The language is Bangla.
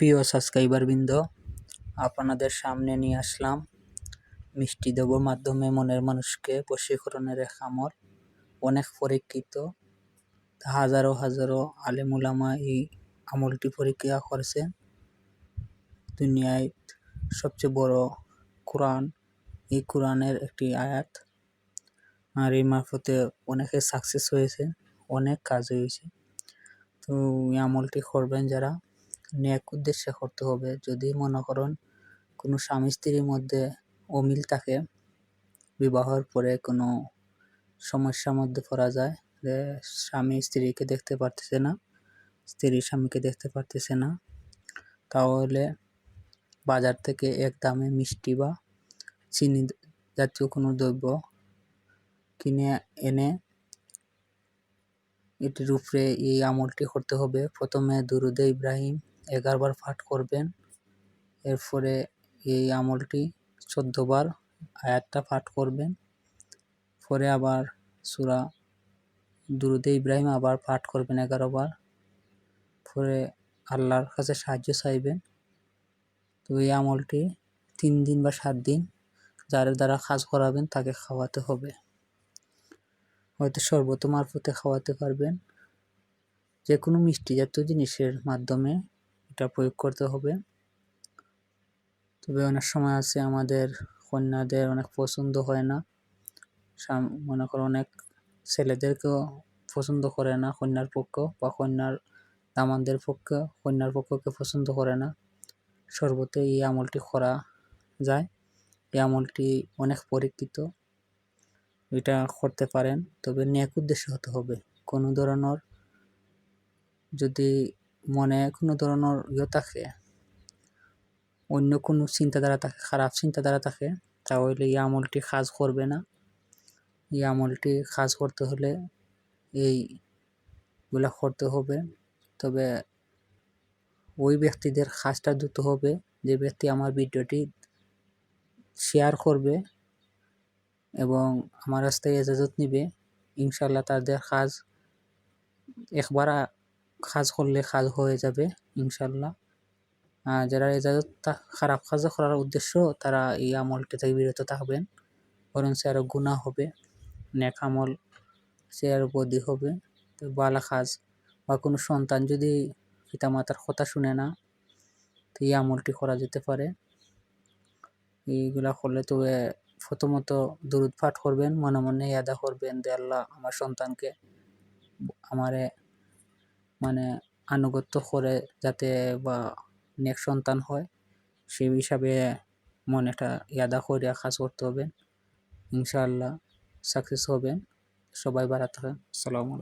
প্রিয় সাবস্ক্রাইবার বৃন্দ আপনাদের সামনে নিয়ে আসলাম মিষ্টি দেবর মাধ্যমে মনের মানুষকে বশীকরণের এক আমল। অনেক পরীক্ষিত হাজারো হাজারো আলেমুলামা এই আমলটি পরীক্ষা করেছেন। দুনিয়ায় সবচেয়ে বড় কোরআন, এই কোরআনের একটি আয়াত। আর এই মারফতে অনেকে সাকসেস হয়েছে, অনেক কাজ হয়েছে। তো এই আমলটি করবেন যারা ন্যাক উদ্দেশ্যে করতে হবে। যদি মনে করেন কোনো স্বামী স্ত্রীর মধ্যে অমিল থাকে, বিবাহের পরে কোনো সমস্যার মধ্যে পড়া যায়, যে স্বামী স্ত্রীকে দেখতে পারতেছে না, স্ত্রী স্বামীকে দেখতে পারতেছে না, তাহলে বাজার থেকে এক দামে মিষ্টি বা চিনি জাতীয় কোনো দ্রব্য কিনে এনে এটির উপরে এই আমলটি করতে হবে। প্রথমে দুরুদে ইব্রাহিম এগারোবার পাঠ করবেন। এরপরে এই আমলটি চোদ্দোবার আয়াতটা পাঠ করবেন। পরে আবার সুরা দুরুদে ইব্রাহিম আবার পাঠ করবেন এগারোবার পরে আল্লাহর কাছে সাহায্য চাইবেন। তো এই আমলটি তিন দিন বা সাত দিন যার দ্বারা কাজ করাবেন তাকে খাওয়াতে হবে। হয়তো শরবত মারফতে খাওয়াতে পারবেন। যে কোনো মিষ্টি জাতীয় জিনিসের মাধ্যমে এটা প্রয়োগ করতে হবে। তবে অনেক সময় আছে আমাদের কন্যাদের অনেক পছন্দ হয় না। মনে করো অনেক ছেলেদেরকেও পছন্দ করে না কন্যার পক্ষ বা কন্যার দামানদের পক্ষে, কন্যার পক্ষকে পছন্দ করে না। সর্বতে এই আমলটি করা যায়। এই আমলটি অনেক পরীক্ষিত। এটা করতে পারেন। তবে ন্যাক উদ্দেশ্য হতে হবে। কোনো ধরনের যদি মনে কোনো ধরনের ইয়ে থাকে, অন্য কোনো চিন্তাধারা থাকে, খারাপ চিন্তাধারা থাকে, তাহলে এই আমলটি কাজ করবে না। এই আমলটি কাজ করতে হলে এইগুলা করতে হবে। তবে ওই ব্যক্তিদের কাজটা দ্রুত হবে, যে ব্যক্তি আমার ভিডিওটি শেয়ার করবে এবং আমার কাছ থেকে এজাজত নিবে ইনশাল্লাহ তাদের কাজ একবার কাজ করলে কাজ হয়ে যাবে, ইনশাল্লাহ। যারা এজাজত খারাপ কাজ করার উদ্দেশ্য, তারা এই আমলটি থেকে বিরত থাকবেন। বরং সে আরও গুণা হবে, নেক আমল সে আরও বদি হবে। তো বালা কাজ বা কোনো সন্তান যদি পিতামাতার কথা শুনে না, তো এই আমলটি করা যেতে পারে। এইগুলা করলে তো প্রথমত দুরুদ পাঠ করবেন, মনে মনে ইয়াদা করবেন দে আল্লাহ আমার সন্তানকে আমারে মানে আনুগত্য করে যাতে বা নেক সন্তান হয়, সেই হিসাবে মনে একটা ইয়াদা করে কাজ করতে হবে। ইনশাআল্লাহ সাকসেস হবে সবাই ভালো থাকেন আসসালামু